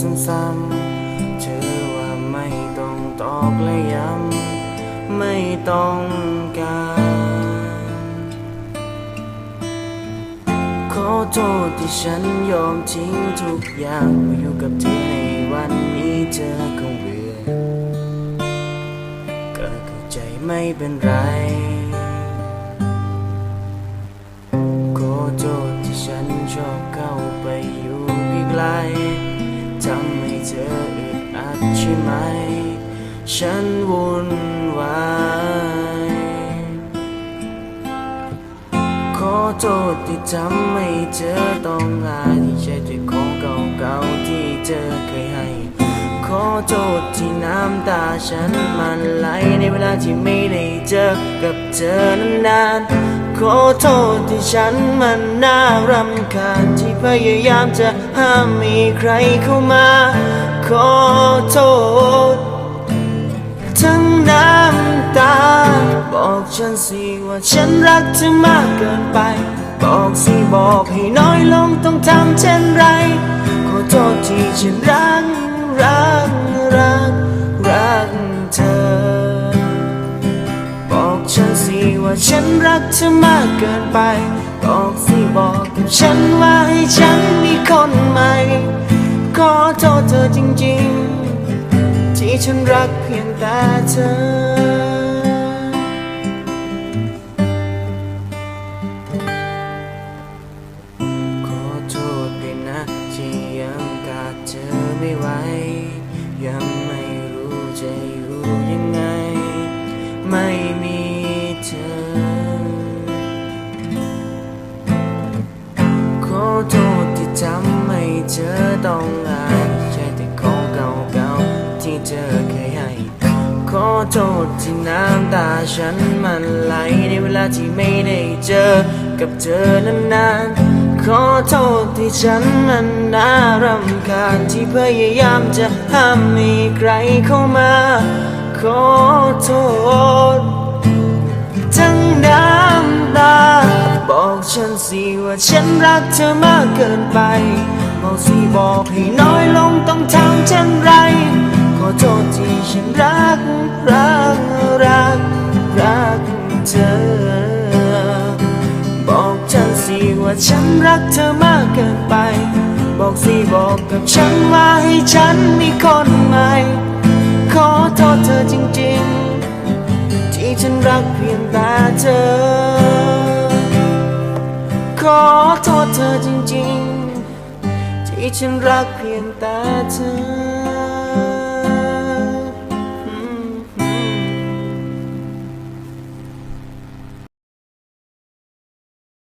ซ้ำๆเธอว่าไม่ต้องตอกและย้ำไม่ต้องการ ขอโทษที่ฉันยอมทิ้งทุกอย่างมาอยู่กับเธอในวันนี้เธอคงเบื่อก็เข้าใจไม่เป็นไร ช่ไหม ฉันวุ่นวายขอโทษที่ทำให้เธอต้องอายที่ใช้ด้วยของเก่าๆที่เธอเคยให้ ขอโทษที่น้ำตาฉันมันไหลในเวลาที่ไม่ได้เจอกับเธอนานๆขอโทษที่ฉันมันน่ารำคาญที่พยายามจะห้ามมีใครเข้ามา ขอโทษ ทั้งน้ำตา บอกฉันสิว่าฉันรักเธอมากเกินไป บอกสิบอกให้น้อยลงต้องทำเช่นไร ขอโทษที่ฉันรัก รัก รัก รักเธอ บอกฉันสิว่าฉันรักเธอมากเกินไป บอกสิบอกกับฉันว่าให้ฉันมีคนใหม่ โทษเธอจริงๆ ที่ฉันรักเพียงแต่เธอ ขอโทษด้วยนะที่ยังกาดเธอไม่ไหว ยังไม่รู้จะอยู่ยังไง ไม่มีเธอ ขอโทษที่ทำให้เธอต้อง โทษที่น้ำตาฉันมันไหลในเวลาที่ไม่ได้เจอกับเธอนานๆ ขอโทษที่ฉันมันน่ารำคาญที่พยายามจะห้ามมีใครเข้ามา ขอโทษ ทั้งน้ำตา บอกฉันสิว่าฉันรักเธอมากเกินไปบอกสิบอกให้น้อยลงต้องทำเช่นไร ว่าฉันรักเธอมากเกินไป บอกสิบอกกับฉันว่าให้ฉันมีคนใหม่ ขอโทษเธอจริงๆ ที่ฉันรักเพียงแต่เธอ ขอโทษเธอจริงๆ ที่ฉันรักเพียงแต่เธอ